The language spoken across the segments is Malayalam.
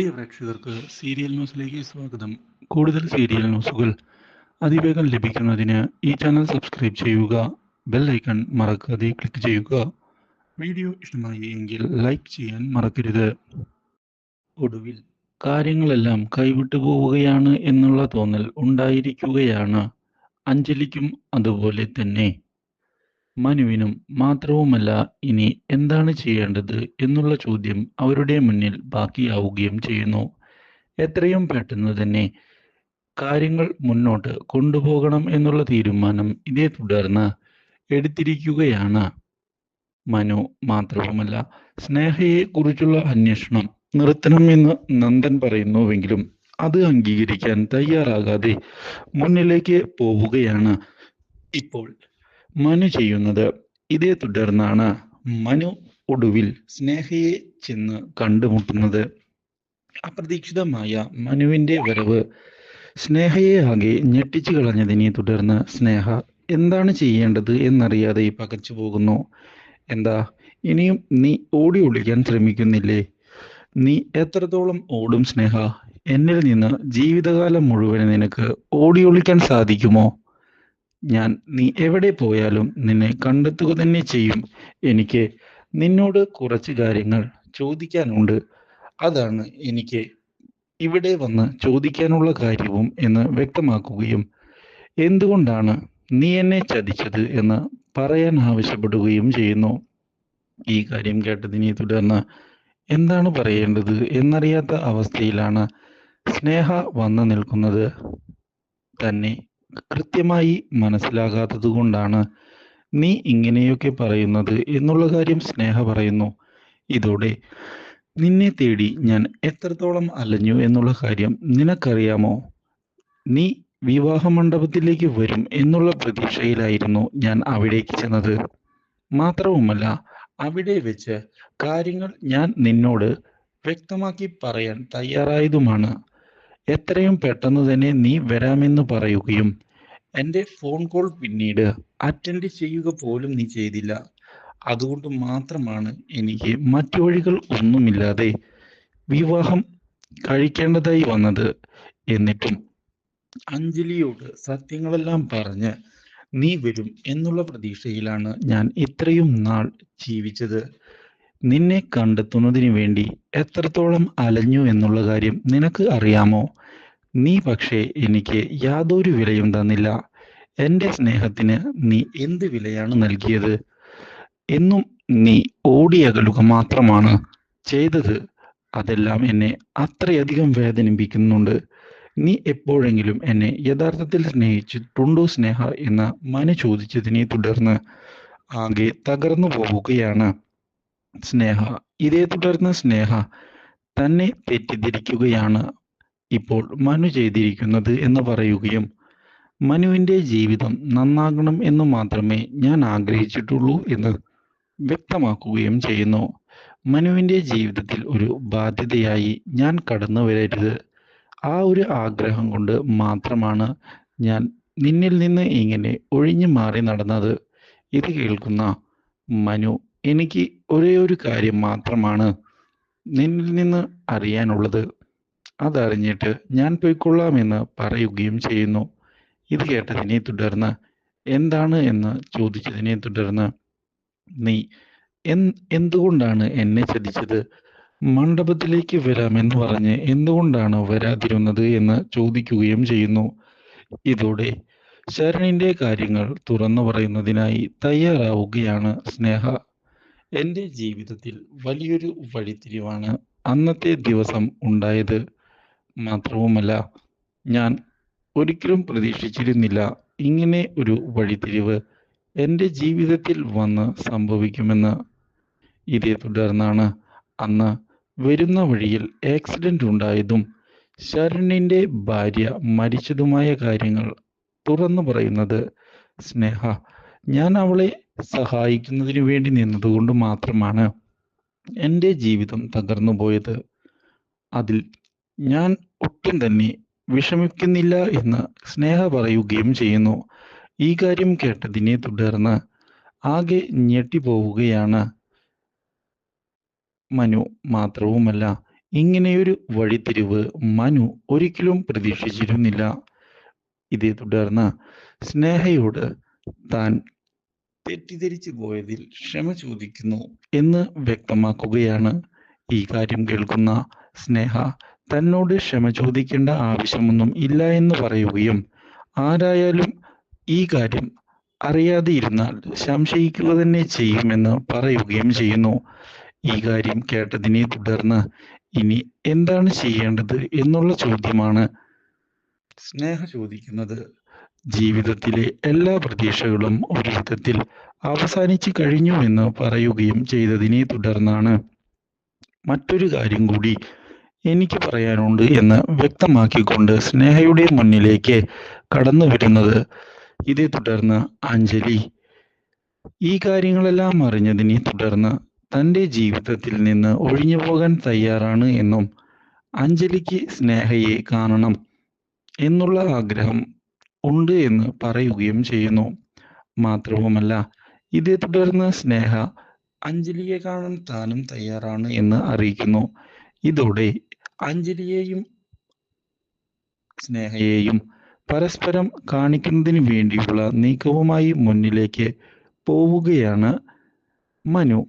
പ്രിയ പ്രേക്ഷകർക്ക് സീരിയൽ ന്യൂസിലേക്ക് സ്വാഗതം. കൂടുതൽ സീരിയൽ ന്യൂസുകൾ അതിവേഗം ലഭിക്കുന്നതിന് ഈ ചാനൽ സബ്സ്ക്രൈബ് ചെയ്യുക ബെൽ ഐക്കൺ മറക്കാതെ ക്ലിക്ക് ചെയ്യുക. വീഡിയോ ഇഷ്ടമായി എങ്കിൽ ലൈക്ക് ചെയ്യാൻ മറക്കരുത്. ഒടുവിൽ കാര്യങ്ങളെല്ലാം കൈവിട്ടു പോവുകയാണ് എന്നുള്ള തോന്നൽ ഉണ്ടായിരിക്കുകയാണ്. അഞ്ജലിക്കും അതുപോലെ തന്നെ. മനുവിനും മാത്രവുമല്ല ഇനി എന്താണ് ചെയ്യേണ്ടത് എന്നുള്ള ചോദ്യം അവരുടെ മുന്നിൽ ബാക്കിയാവുകയും ചെയ്യുന്നു. എത്രയും പെട്ടെന്ന് തന്നെ കാര്യങ്ങൾ മുന്നോട്ട് കൊണ്ടുപോകണം എന്നുള്ള തീരുമാനം ഇതേ തുടർന്ന് എടുത്തിരിക്കുകയാണ്. മനു മാത്രവുമല്ല സ്നേഹയെ കുറിച്ചുള്ള അന്വേഷണം നിർത്തണമെന്ന് നന്ദൻ പറയുന്നുവെങ്കിലും അത് അംഗീകരിക്കാൻ തയ്യാറാകാതെ മുന്നിലേക്ക് പോവുകയാണ്. ഇപ്പോൾ മനു ചെയ്യുന്നത്. ഇതേ തുടർന്നാണ് മനു ഒടുവിൽ സ്നേഹയെ ചെന്ന് കണ്ടുമുട്ടുന്നത്. അപ്രതീക്ഷിതമായ മനുവിന്റെ വരവ് സ്നേഹയെ ആകെ ഞെട്ടിച്ചു കളഞ്ഞതിനെ തുടർന്ന് സ്നേഹ എന്താണ് ചെയ്യേണ്ടത് എന്നറിയാതെ പകച്ചു പോകുന്നു. എന്താ ഇനിയും നീ ഓടി ഒളിക്കാൻ ശ്രമിക്കുന്നില്ലേ? നീ എത്രത്തോളം ഓടും സ്നേഹ? എന്നിൽ നിന്ന് ജീവിതകാലം മുഴുവൻ നിനക്ക് ഓടി ഒളിക്കാൻ സാധിക്കുമോ? ഞാൻ നീ എവിടെ പോയാലും നിന്നെ കണ്ടെത്തുക തന്നെ ചെയ്യും. എനിക്ക് നിന്നോട് കുറച്ച് കാര്യങ്ങൾ ചോദിക്കാനുണ്ട്. അതാണ് എനിക്ക് ഇവിടെ വന്ന് ചോദിക്കാനുള്ള കാര്യവും എന്ന് വ്യക്തമാക്കുകയും എന്തുകൊണ്ടാണ് നീ എന്നെ ചതിച്ചത് എന്ന് പറയാൻ ആവശ്യപ്പെടുകയും ചെയ്യുന്നു? ഈ കാര്യം കേട്ടതിനെ തുടർന്ന് എന്താണ് പറയേണ്ടത് എന്നറിയാത്ത അവസ്ഥയിലാണ് സ്നേഹ വന്നു നിൽക്കുന്നത്. തന്നെ കൃത്യമായി മനസ്സിലാകാത്തത് കൊണ്ടാണ് നീ ഇങ്ങനെയൊക്കെ പറയുന്നത് എന്നുള്ള കാര്യം സ്നേഹ പറയുന്നു. ഇതോടെ നിന്നെ തേടി ഞാൻ എത്രത്തോളം അലഞ്ഞു എന്നുള്ള കാര്യം നിനക്കറിയാമോ? നീ വിവാഹ മണ്ഡപത്തിലേക്ക് വരും എന്നുള്ള പ്രതീക്ഷയിലായിരുന്നു ഞാൻ അവിടേക്ക് ചെന്നത്. മാത്രവുമല്ല അവിടെ വെച്ച് കാര്യങ്ങൾ ഞാൻ നിന്നോട് വ്യക്തമാക്കി പറയാൻ തയ്യാറായതുമാണ്. എത്രയും പെട്ടെന്ന് തന്നെ നീ വരാമെന്ന് പറയുകയും എന്റെ ഫോൺ കോൾ പിന്നീട് അറ്റൻഡ് ചെയ്യുക പോലും നീ ചെയ്തില്ല. അതുകൊണ്ട് മാത്രമാണ് എനിക്ക് മറ്റു വഴികൾ ഒന്നുമില്ലാതെ വിവാഹം കഴിക്കേണ്ടതായി വന്നത്. എന്നിട്ടും അഞ്ജലിയോട് സത്യങ്ങളെല്ലാം പറഞ്ഞ് നീ വരും എന്നുള്ള പ്രതീക്ഷയിലാണ് ഞാൻ ഇത്രയും നാൾ ജീവിച്ചത്. നിന്നെ കണ്ടെത്തുന്നതിന് വേണ്ടി എത്രത്തോളം അലഞ്ഞു എന്നുള്ള കാര്യം നിനക്ക് അറിയാമോ? നീ പക്ഷേ എനിക്ക് യാതൊരു വിലയും തന്നില്ല. എന്റെ സ്നേഹത്തിന് നീ എന്ത് വിലയാണ് നൽകിയത്? എന്നും നീ ഓടിയകലുക മാത്രമാണ് ചെയ്തത്. അതെല്ലാം എന്നെ അത്രയധികം വേദനിപ്പിക്കുന്നുണ്ട്. നീ എപ്പോഴെങ്കിലും എന്നെ യഥാർത്ഥത്തിൽ സ്നേഹിച്ചിട്ടുണ്ടോ സ്നേഹ? എന്ന് മനു ചോദിച്ചതിനെ തുടർന്ന് ആകെ തകർന്നു പോവുകയാണ്. സ്നേഹ ഇതേ തുടർന്ന് സ്നേഹ തന്നെ തെറ്റിദ്ധരിക്കുകയാണ് ഇപ്പോൾ മനു ചെയ്തിരിക്കുന്നത് എന്ന് പറയുകയും മനുവിന്റെ ജീവിതം നന്നാകണം എന്ന് മാത്രമേ ഞാൻ ആഗ്രഹിച്ചിട്ടുള്ളൂ എന്ന് വ്യക്തമാക്കുകയും ചെയ്യുന്നു. മനുവിന്റെ ജീവിതത്തിൽ ഒരു ബാധ്യതയായി ഞാൻ കടന്നു വരരുത്. ആ ഒരു ആഗ്രഹം കൊണ്ട് മാത്രമാണ് ഞാൻ നിന്നിൽ നിന്ന് ഇങ്ങനെ ഒഴിഞ്ഞു മാറി നടന്നത്. ഇത് കേൾക്കുന്ന മനു എനിക്ക് ഒരേ ഒരു കാര്യം മാത്രമാണ് നിന്നിൽ നിന്ന് അറിയാനുള്ളത്. അതറിഞ്ഞിട്ട് ഞാൻ പോയിക്കൊള്ളാമെന്ന് പറയുകയും ചെയ്യുന്നു. ഇത് കേട്ടതിനെ തുടർന്ന് എന്താണ് എന്ന് ചോദിച്ചതിനെ തുടർന്ന് നീ എന്തുകൊണ്ടാണ് എന്നെ ചതിച്ചത്? മണ്ഡപത്തിലേക്ക് വരാമെന്ന് പറഞ്ഞ് എന്തുകൊണ്ടാണ് വരാതിരുന്നത് എന്ന് ചോദിക്കുകയും ചെയ്യുന്നു. ഇതോടെ ശരണിന്റെ കാര്യങ്ങൾ തുറന്നു പറയുന്നതിനായി തയ്യാറാവുകയാണ് സ്നേഹ. എന്റെ ജീവിതത്തിൽ വലിയൊരു വഴിത്തിരിവാണ് അന്നത്തെ ദിവസം ഉണ്ടായത്. മാത്രവുമല്ല ഞാൻ ഒരിക്കലും പ്രതീക്ഷിച്ചിരുന്നില്ല ഇങ്ങനെ ഒരു വഴിത്തിരിവ് എന്റെ ജീവിതത്തിൽ വന്ന് സംഭവിക്കുമെന്ന്. ഇതേ തുടർന്നാണ് അന്ന് വരുന്ന വഴിയിൽ ആക്സിഡന്റ് ഉണ്ടായതും ശരണിന്റെ ഭാര്യ മരിച്ചതുമായ കാര്യങ്ങൾ തുറന്നു പറയുന്നത്. സ്നേഹ ഞാൻ അവളെ സഹായിക്കുന്നതിന് വേണ്ടി നിന്നതുകൊണ്ട് മാത്രമാണ് എന്റെ ജീവിതം തകർന്നു പോയത്. അതിൽ ഞാൻ ഒട്ടും തന്നെ വിഷമിക്കുന്നില്ല എന്ന് സ്നേഹ പറയുകയും ചെയ്യുന്നു. ഈ കാര്യം കേട്ടതിനെ തുടർന്ന് ആകെ ഞെട്ടിപ്പോവുകയാണ്. മനു മാത്രവുമല്ല ഇങ്ങനെയൊരു വഴിത്തിരിവ് മനു ഒരിക്കലും പ്രതീക്ഷിച്ചിരുന്നില്ല. ഇതേ തുടർന്ന് സ്നേഹയോട് താൻ തെറ്റിദ്ധരിച്ചു പോയതിൽ ക്ഷമ ചോദിക്കുന്നു എന്ന് വ്യക്തമാക്കുകയാണ് ഈ കാര്യം കേൾക്കുന്ന സ്നേഹ. തന്നോട് ക്ഷമ ചോദിക്കേണ്ട ആവശ്യമൊന്നും ഇല്ല എന്ന് പറയുകയും ആരായാലും ഈ കാര്യം അറിയാതെ ഇരുന്നാൽ സംശയിക്കുക തന്നെ ചെയ്യുമെന്ന് പറയുകയും ചെയ്യുന്നു. ഈ കാര്യം കേട്ടതിനെ തുടർന്ന് ഇനി എന്താണ് ചെയ്യേണ്ടത് എന്നുള്ള ചോദ്യമാണ് സ്നേഹ ചോദിക്കുന്നത്. ജീവിതത്തിലെ എല്ലാ പ്രതീക്ഷകളും ഒരു വിധത്തിൽ അവസാനിച്ചു കഴിഞ്ഞു എന്ന് പറയുകയും ചെയ്തതിനെ തുടർന്നാണ് മറ്റൊരു കാര്യം കൂടി എനിക്ക് പറയാനുണ്ട് എന്ന് വ്യക്തമാക്കിക്കൊണ്ട് സ്നേഹയുടെ മുന്നിലേക്ക് കടന്നു വരുന്നത്. ഇതേ തുടർന്ന് അഞ്ജലി ഈ കാര്യങ്ങളെല്ലാം അറിഞ്ഞതിനെ തുടർന്ന് തന്റെ ജീവിതത്തിൽ നിന്ന് ഒഴിഞ്ഞു പോകാൻ തയ്യാറാണ് എന്നും അഞ്ജലിക്ക് സ്നേഹയെ കാണണം എന്നുള്ള ആഗ്രഹം ഉണ്ട് എന്ന് പറയുകയും ചെയ്യുന്നു. മാത്രവുമല്ല ഇതേ തുടർന്ന് സ്നേഹ അഞ്ജലിയെ കാണാൻ താനും തയ്യാറാണ് എന്ന് അറിയിക്കുന്നു. ഇതോടെ അഞ്ജലിയെയും സ്നേഹയെയും പരസ്പരം കാണിക്കുന്നതിന് വേണ്ടിയുള്ള നീക്കവുമായി മുന്നിലേക്ക് പോവുകയാണ് മനു.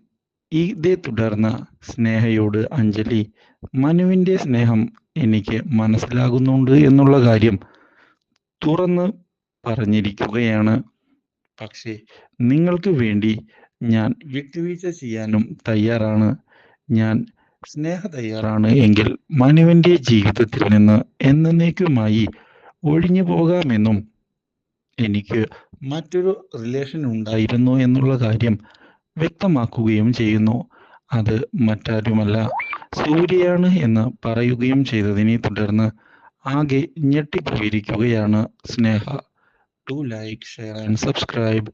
ഇതേ തുടർന്ന് സ്നേഹയോട് അഞ്ജലി മനുവിന്റെ സ്നേഹം എനിക്ക് മനസ്സിലാകുന്നുണ്ട് എന്നുള്ള കാര്യം തുറന്ന് പറഞ്ഞിരിക്കുകയാണ്. പക്ഷേ നിങ്ങൾക്ക് വേണ്ടി ഞാൻ വിട്ടുവീഴ്ച ചെയ്യാനും തയ്യാറാണ്. ഞാൻ സ്നേഹ തയ്യാറാണ് എങ്കിൽ മനുവിന്റെ ജീവിതത്തിൽ നിന്ന് എന്നേക്കുമായി ഒഴിഞ്ഞു പോകാമെന്നും എനിക്ക് മറ്റൊരു റിലേഷൻ ഉണ്ടായിരുന്നു എന്നുള്ള കാര്യം വ്യക്തമാക്കുകയും ചെയ്യുന്നു. അത് മറ്റാരുമല്ല. സൂര്യയാണ് എന്ന് പറയുകയും ചെയ്തതിനെ തുടർന്ന് ആകെ ഞെട്ടിപ്പോയിരിക്കുകയാണ് Sneha. To like share and subscribe